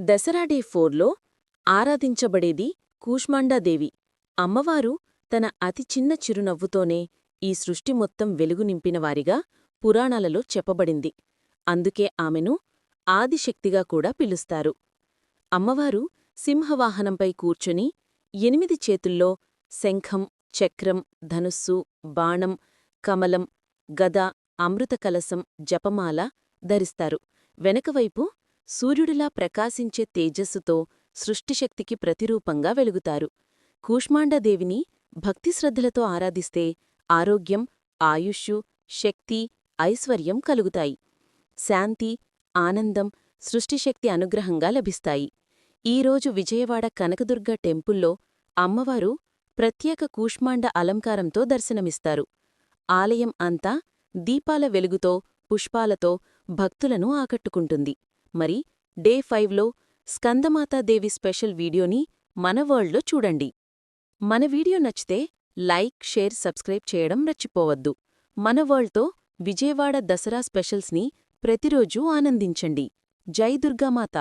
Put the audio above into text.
Dasara day ఫోర్లో ఆరాధించబడేది కూష్మాండాదేవి అమ్మవారు తన అతి చిన్న చిరునవ్వుతోనే ఈ సృష్టి మొత్తం వెలుగు నింపినవారిగా పురాణాలలో చెప్పబడింది. అందుకే ఆమెను ఆదిశక్తిగా కూడా పిలుస్తారు. అమ్మవారు సింహవాహనంపై కూర్చుని ఎనిమిది చేతుల్లో శంఖం చక్రం ధనుస్సు బాణం కమలం గద అమృతకలసం జపమాల ధరిస్తారు. వెనకవైపు సూర్యుడిలా ప్రకాశించే తేజస్సుతో సృష్టిశక్తికి ప్రతిరూపంగా వెలుగుతారు. కూష్మాండదేవిని భక్తిశ్రద్ధలతో ఆరాధిస్తే ఆరోగ్యం ఆయుష్యు శక్తి ఐశ్వర్యం కలుగుతాయి. శాంతి ఆనందం సృష్టిశక్తి అనుగ్రహంగా లభిస్తాయి. ఈరోజు విజయవాడ కనకదుర్గ టెంపుల్లో అమ్మవారు ప్రత్యేక కూష్మాండ అలంకారంతో దర్శనమిస్తారు. ఆలయం అంతా దీపాల వెలుగుతో పుష్పాలతో భక్తులను ఆకట్టుకుంటుంది. మరి డే ఫైవ్లో స్కందమాతాదేవి స్పెషల్ వీడియోని మన వరల్డ్లో చూడండి. మన వీడియో నచ్చితే లైక్ షేర్ సబ్స్క్రైబ్ చేయడం మర్చిపోవద్దు. మన వరల్డ్తో విజయవాడ దసరా స్పెషల్స్ని ప్రతిరోజూ ఆనందించండి. జై దుర్గామాత!